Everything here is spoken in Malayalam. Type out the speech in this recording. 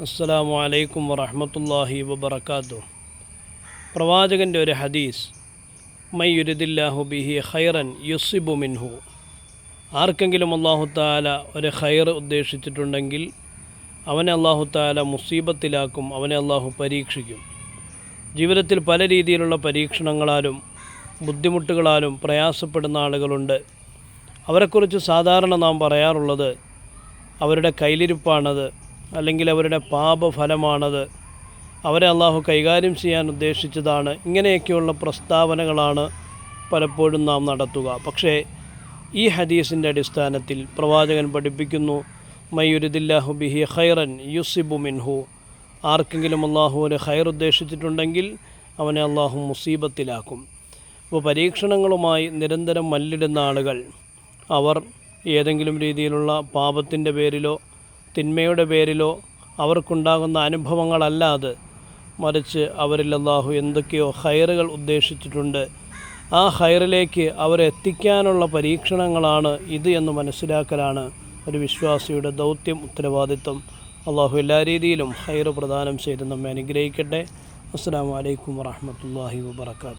അസ്സലാമു അലൈക്കും വറഹമത്തല്ലാഹി വബർക്കാത്തു പ്രവാചകന്റെ ഒരു ഹദീസ് മയ്യുരുദില്ലാഹു ബിഹി ഖൈറൻ യുസിബു മിൻഹു. ആർക്കെങ്കിലും അള്ളാഹു താല ഒരു ഖൈർ ഉദ്ദേശിച്ചിട്ടുണ്ടെങ്കിൽ അവനെ അള്ളാഹു താല മുസീബത്തിലാക്കും അവനെ അള്ളാഹു പരീക്ഷിക്കും. ജീവിതത്തിൽ പല രീതിയിലുള്ള പരീക്ഷണങ്ങളാലും ബുദ്ധിമുട്ടുകളാലും പ്രയാസപ്പെടുന്ന ആളുകളുണ്ട്. അവരെക്കുറിച്ച് സാധാരണ നാം പറയാറുള്ളത് അവരുടെ കയ്യിലിരിപ്പാണത് അല്ലെങ്കിൽ അവരുടെ പാപഫലമാണത്. അവരെ അള്ളാഹു കൈകാര്യം ചെയ്യാൻ ഉദ്ദേശിച്ചതാണ്. ഇങ്ങനെയൊക്കെയുള്ള പ്രസ്താവനകളാണ് പലപ്പോഴും നാം നടത്തുക. പക്ഷേ ഈ ഹദീസിന്റെ അടിസ്ഥാനത്തിൽ പ്രവാചകൻ പഠിപ്പിക്കുന്നു മയ്യുരുദില്ലാഹു ബിഹി ഖൈറൻ യുസിബു മിൻഹു. ആർക്കെങ്കിലും അള്ളാഹു ഒരു ഖൈർ ഉദ്ദേശിച്ചിട്ടുണ്ടെങ്കിൽ അവനെ അള്ളാഹു മുസീബത്തിലാക്കും. അപ്പോൾ പരീക്ഷണങ്ങളുമായി നിരന്തരം മല്ലിടുന്ന ആളുകൾ അവർ ഏതെങ്കിലും രീതിയിലുള്ള പാപത്തിന്റെ പേരിലോ തിന്മയുടെ പേരിലോ അവർക്കുണ്ടാകുന്ന അനുഭവങ്ങളല്ലാതെ മറിച്ച് അവരിൽ അള്ളാഹു എന്തൊക്കെയോ ഹൈറുകൾ ഉദ്ദേശിച്ചിട്ടുണ്ട്. ആ ഹൈറിലേക്ക് അവരെത്തിക്കാനുള്ള പരീക്ഷണങ്ങളാണ് ഇത് എന്ന് മനസ്സിലാക്കലാണ് ഒരു വിശ്വാസിയുടെ ദൗത്യം ഉത്തരവാദിത്വം. അള്ളാഹു എല്ലാ രീതിയിലും ഹൈറ് പ്രദാനം ചെയ്ത് നമ്മെ അനുഗ്രഹിക്കട്ടെ. അസ്സാം വലൈക്കും വാഹമത്തല്ലാഹി വാബർക്കാത്തു